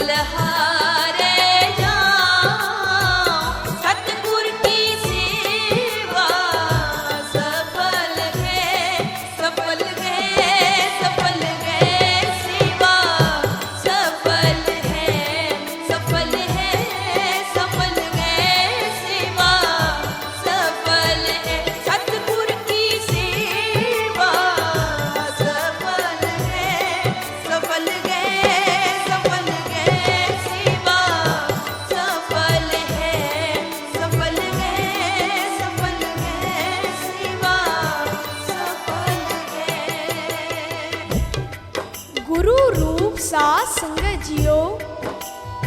Alejandro.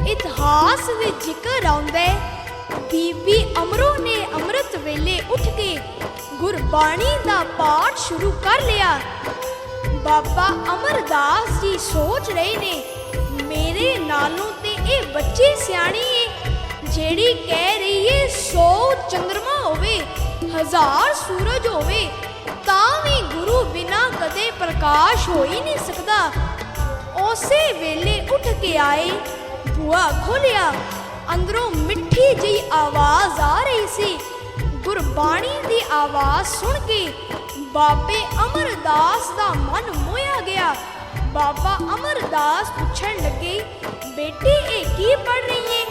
ਇਤਿਹਾਸ ਵਿੱਚ ਜ਼ਿਕਰ ਆਉਂਦਾ। ਬੀਬੀ ਅਮਰੋ ਨੇ ਅੰਮ੍ਰਿਤ ਵੇਲੇ ਉੱਠ ਕੇ ਗੁਰਬਾਣੀ ਦਾ ਪਾਠ ਸ਼ੁਰੂ ਕਰ ਲਿਆ। ਬਾਬਾ ਅਮਰਦਾਸ ਜੀ ਸੋਚ ਰਹੇ ਨੇ, ਮੇਰੇ ਨਾਲੋਂ ਤੇ ਇਹ ਬੱਚੇ ਸਿਆਣੀ ਏ। ਜਿਹੜੀ ਕਹਿ ਰਹੀ ਏ 100 ਚੰਦਰਮਾ ਹੋਵੇ, ਹਜ਼ਾਰ ਸੂਰਜ ਹੋਵੇ, ਤਾਂ ਵੀ ਗੁਰੂ ਬਿਨਾ ਕਦੇ ਪ੍ਰਕਾਸ਼ ਹੋ ਹੀ ਨਹੀਂ ਸਕਦਾ। ਉਸੇ ਵੇਲੇ ਉੱਠ ਕੇ ਆਏ। ਬੂਆ ਖੋਲਿਆ। ਅੰਦਰੋਂ ਮਿੱਠੀ ਜਿਹੀ ਆਵਾਜ਼ ਆ ਰਹੀ ਸੀ। ਗੁਰਬਾਣੀ ਦੀ ਆਵਾਜ਼ ਸੁਣ ਕੇ ਬਾਬੇ ਅਮਰਦਾਸ ਦਾ ਮਨ ਮੋਇਆ ਗਿਆ। ਬਾਬਾ ਅਮਰਦਾਸ ਪੁੱਛਣ ਲੱਗੇ, ਬੇਟੀ, ਇਹ ਕੀ ਪੜ ਰਹੀ ਹੈ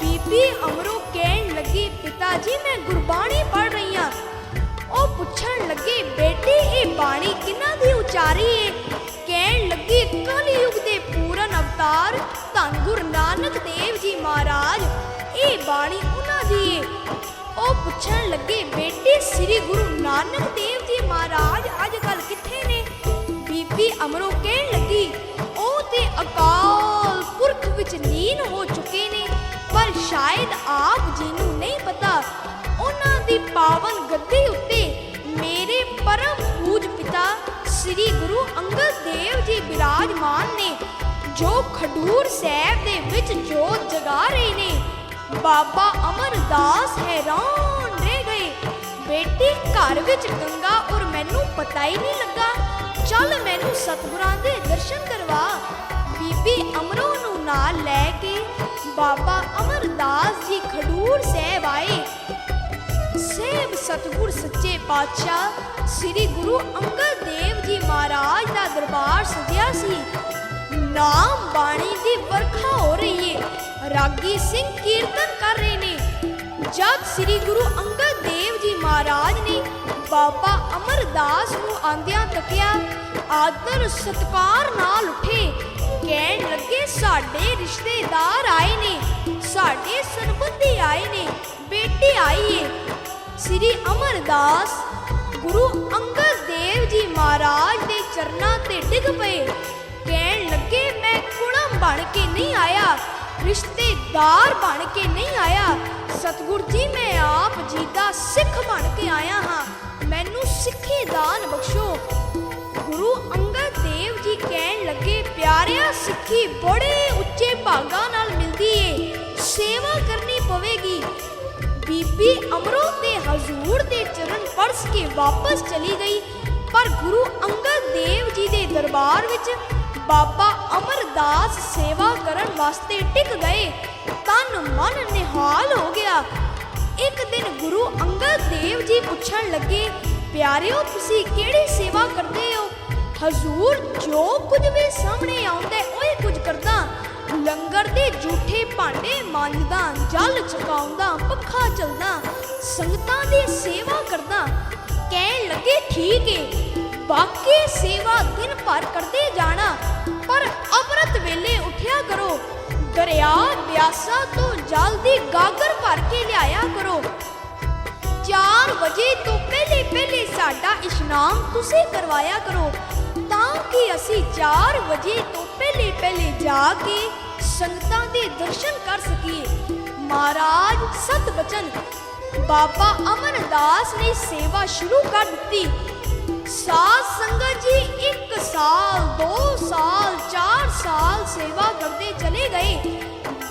ਬੀਬੀ ਅਮਰੋ ਕਹਿਣ ਲੱਗੀ ਪਿਤਾ ਜੀ ਮੈਂ ਗੁਰਬਾਣੀ ਪੜ ਰਹੀ ਹਾਂ ਉਹ ਪੁੱਛਣ ਲੱਗੇ, ਬੇਟੀ, ਇਹ ਬਾਣੀ ਕਿਹਨਾਂ ਦੀ ਉਚਾਰੀ ਏ? ਉਹ ਪੁੱਛਣ ਲੱਗੇ, ਬੇਟੇ, ਸ੍ਰੀ ਗੁਰੂ ਨਾਨਕ ਦੇਵ ਜੀ ਮਹਾਰਾਜ ਅੱਜ ਕੱਲ ਕਿੱਥੇ ਨੇ? ਬੀਬੀ ਅਮਰੋ ਕਹਿਣ ਲੱਗੀ, ਉਹ ਤੇ ਅਕਾਲ ਪੁਰਖ ਵਿੱਚ ਲੀਨ ਹੋ ਚੁੱਕੇ ਨੇ, ਪਰ ਸ਼ਾਇਦ ਆਪ ਜੀ ਨੂੰ ਨਹੀਂ ਪਤਾ। ਉਹਨਾਂ ਦੀ ਪਾਵਨ ਗੱਦੀ ਉੱਤੇ ਮੇਰੇ ਪਰਮ ਪੂਜ ਪਿਤਾ ਸ੍ਰੀ ਗੁਰੂ ਅੰਗਦ ਦੇਵ ਜੀ ਬਿਰਾਜਮਾਨ ਨੇ, ਜੋ ਖਡੂਰ ਸਾਹਿਬ ਦੇ ਵਿੱਚ ਜੋਤ ਜਗਾ ਰਹੇ ਨੇ। ਬਾਬਾ ਅਮਰਦਾਸ ਹੈਰਾਨ ਰਹਿ ਗਏ। ਬੇਟੀ ਘਰ ਵਿੱਚ ਗੰਗਾ ਔਰ ਮੈਨੂੰ ਪਤਾ ਹੀ ਨਹੀਂ ਲੱਗਾ। ਚੱਲ ਮੈਨੂੰ ਸਤਿਗੁਰਾਂ ਦੇ ਦਰਸ਼ਨ ਕਰਵਾ। ਬੀਬੀ ਅਮਰੋ ਨੂੰ ਨਾਲ ਲੈ ਕੇ ਬਾਬਾ ਅਮਰਦਾਸ ਜੀ ਖਡੂਰ ਸਾਹਿਬ ਆਏ। ਸੇਵ ਸਤਿਗੁਰ ਸੱਚੇ ਪਾਤਸ਼ਾਹ, ਸ੍ਰੀ ਗੁਰੂ ਅੰਗਦ ਦੇਵ ਜੀ ਮਹਾਰਾਜ ਦਾ ਦਰਬਾਰ ਸਜਿਆ ਸੀ। ਨਾਮ ਬਾਣੀ ਦੀ ਵਰਖਾ ਹੋ ਰਹੀ ਏ। ਰਾਗੀ ਸਿੰਘ ਕੀਰਤਨ ਕਰ ਰਹੇ ਨੇ। ਜਦ ਸ੍ਰੀ ਗੁਰੂ ਅੰਗਦ ਦੇਵ ਜੀ ਮਹਾਰਾਜ ਨੇ ਬਾਬਾ ਅਮਰਦਾਸ ਨੂੰ ਆਂਦਿਆਂ ਤੱਕਿਆ ਆਦਰ ਸਤਕਾਰ ਨਾਲ ਉੱਠੇ, ਕਹਿਣ ਲੱਗੇ, ਸਾਡੇ ਰਿਸ਼ਤੇਦਾਰ ਆਏ ਨੇ। ਸਾਡੇ ਸਰਬੰਧੀ ਆਏ ਨੇ। ਬੇਟੀ ਆਈ ਏ। ਸ੍ਰੀ ਅਮਰਦਾਸ ਗੁਰੂ ਅੰਗਦ ਦੇਵ ਜੀ ਮਹਾਰਾਜ ਦੇ ਚਰਨਾਂ ਤੇ ਡਿੱਗ ਪਏ। ਕਹਿਣ ਲੱਗੇ, ਮੈਂ ਕੁੜਮ ਬਣ ਕੇ ਨਹੀਂ ਆਇਆ, ਰਿਸ਼ਤੇਦਾਰ ਬਣ ਕੇ ਨਹੀਂ ਆਇਆ। ਸਤਿਗੁਰ ਜੀ, ਮੈਂ ਆਪ ਜੀ ਦਾ ਸਿੱਖ ਬਣ ਕੇ ਆਇਆ ਹਾਂ। ਮੈਨੂੰ ਸਿੱਖੀ ਦਾਨ ਬਖਸ਼ੋ। ਗੁਰੂ ਅੰਗਦ ਦੇਵ ਜੀ ਕਹਿਣ ਲੱਗੇ, ਪਿਆਰਿਆ, ਸਿੱਖੀ ਬੜੇ ਉੱਚੇ ਭਾਗਾਂ ਨਾਲ ਮਿਲਦੀ ਏ। ਸੇਵਾ ਕਰਨੀ ਪਵੇਗੀ। ਬੀਬੀ ਅਮਰੋ ਤੇ ਹਜ਼ੂਰ ਦੇ ਚਰਨ ਪਰਸ ਕੇ ਵਾਪਸ ਚਲੀ ਗਈ। ਪਰ ਗੁਰੂ ਅੰਗਦ ਦੇਵ ਜੀ ਦੇ ਦਰਬਾਰ ਵਿੱਚ ਬਾਬਾ ਅਮਰਦਾਸ ਸੇਵਾ ਕਰਨ ਵਾਸਤੇ ਟਿਕ ਗਏ, ਤਨ ਮਨ ਨਿਹਾਲ ਹੋ ਗਿਆ। ਇੱਕ ਦਿਨ ਗੁਰੂ ਅੰਗਦ ਦੇਵ ਜੀ ਪੁੱਛਣ ਲੱਗੇ, ਪਿਆਰਿਓ, ਤੁਸੀਂ ਕਿਹੜੀ ਸੇਵਾ ਕਰਦੇ ਹੋ? ਹਜ਼ੂਰ, ਜੋ ਕੁਝ ਵੀ ਸਾਹਮਣੇ ਆਉਂਦਾ ਓਏ ਕੁਝ ਕਰਦਾ। ਲੰਗਰ ਦੇ ਝੂਠੇ ਭਾਂਡੇ ਮਾਂਜਦਾ, ਜਲ ਚਕਾਉਂਦਾ, ਪੱਖਾ ਚਲਦਾ, ਸੰਗਤਾਂ ਦੀ ਸੇਵਾ ਕਰਦਾ। ਕਹਿਣ ਲੱਗੇ, ਠੀਕ ਏ। ਬਾਕੀ ਸੇਵਾ ਦਿਨ ਭਰ ਕਰਦੇ ਜਾਣਾ, ਪਰ ਅੰਮ੍ਰਿਤ ਵੇਲੇ ਉਠਿਆ ਕਰੋ। ਦਰਿਆ ਬਿਆਸਾ ਤੋਂ ਜਲ ਗਾਗਰ ਭਰ ਕੇ ਲਿਆਇਆ ਕਰੋ। 4 ਵਜੇ ਤੋਂ ਪਹਿਲੇ ਪਹਿਲੇ ਸਾਡਾ ਇਸ਼ਨਾਨ ਤੁਸੀਂ ਕਰਵਾਇਆ ਕਰੋ, ਤਾਂ ਕਿ ਅਸੀਂ 4 ਵਜੇ ਤੋਂ ਪਹਿਲੇ ਪਹਿਲੇ ਜਾ ਕੇ ਸੰਗਤਾਂ ਦੇ ਦਰਸ਼ਨ ਕਰ ਸਕੀਏ। ਮਹਾਰਾਜ ਸਤ ਬਚਨ। ਬਾਬਾ ਅਮਰਦਾਸ ਨੇ ਸੇਵਾ ਸ਼ੁਰੂ ਕਰ ਦਿੱਤੀ। ਸਾਧ ਸੰਗਤ ਜੀ 1 ਸਾਲ 2 ਸਾਲ 4 ਸਾਲ ਸੇਵਾ ਕਰਦੇ ਚਲੇ ਗਏ।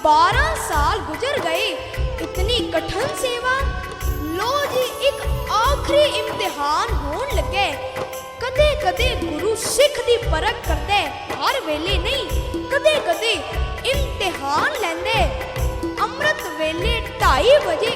12 ਸਾਲ ਗੁਜ਼ਰ ਗਏ। ਇਤਨੀ ਕਠਨ ਸੇਵਾ। ਲੋ ਜੀ, ਇੱਕ ਆਖਰੀ ਇਮਤਿਹਾਨ ਹੋਣ ਲੱਗੇ। ਕਦੇ ਕਦੇ ਗੁਰੂ ਸਿੱਖ ਦੀ ਪਰਖ ਕਰਦਾ, ਹਰ ਵੇਲੇ ਨਹੀਂ। ਕਦੇ ਕਦੇ ਇਮਤਿਹਾਨ ਲੈਂਦੇ। ਅੰਮ੍ਰਿਤ ਵੇਲੇ 2:30 ਵਜੇ